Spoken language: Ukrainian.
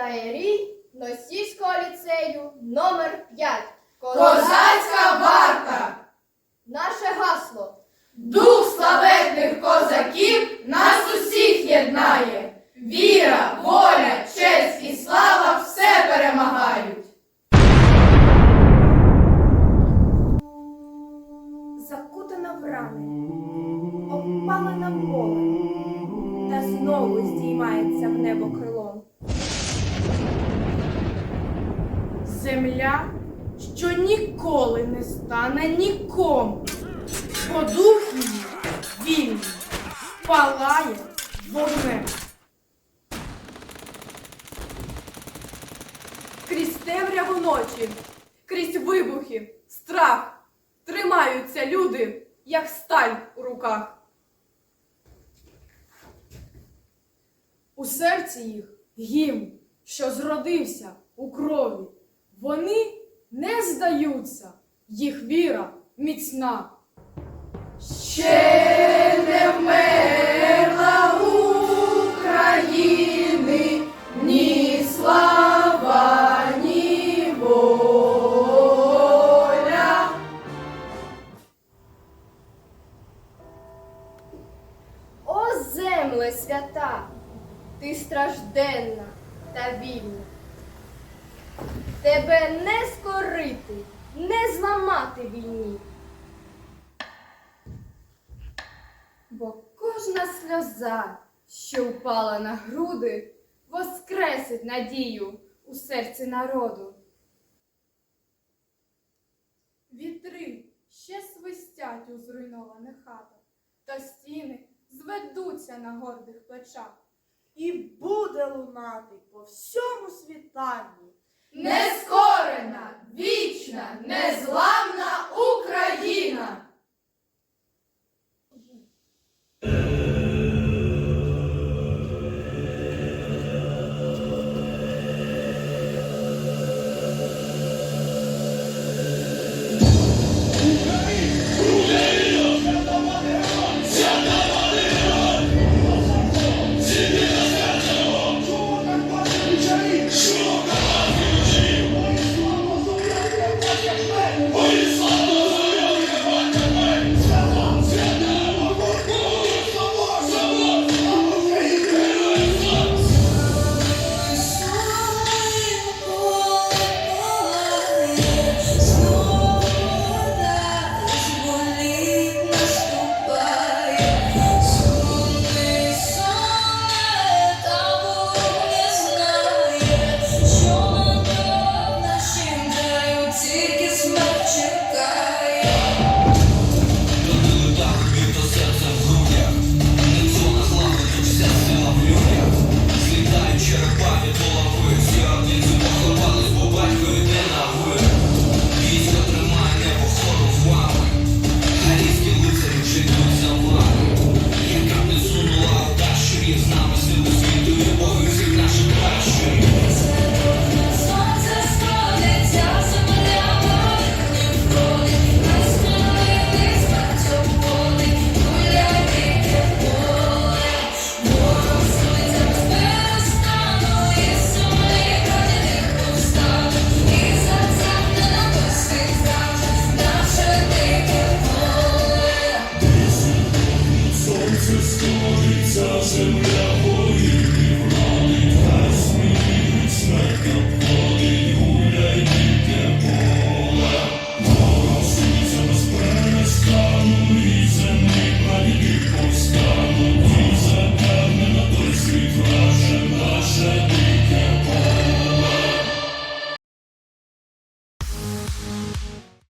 вітає рій Носівського ліцею номер 5 Козацька варта! Наше гасло. Дух славетних козаків нас усіх єднає. Віра, воля, честь і слава все перемагають. закутана в рани, обпалена полем, та знову здіймається в небо крилом. Земля, що ніколи не стане нікому, бо дух вільний, палає вогнем. Крізь темряву ночі, крізь вибухи, страх тримаються люди, як сталь у руках. У серці їх гімн, що зродився у крові. Вони не здаються, їх віра міцна. Ще не вмерла України ні слава, ні воля. О, земле свята, ти стражденна та вільна. Тебе не скорити, не зламати війні. Бо кожна сльоза, що впала на груди, воскресить надію у серці народу. Вітри ще свистять у зруйнованих хатах, та стіни зведуться на гордих плечах. і буде лунати по всьому світанні. Нескорена, вічна, незламна Україна. Поле. Земля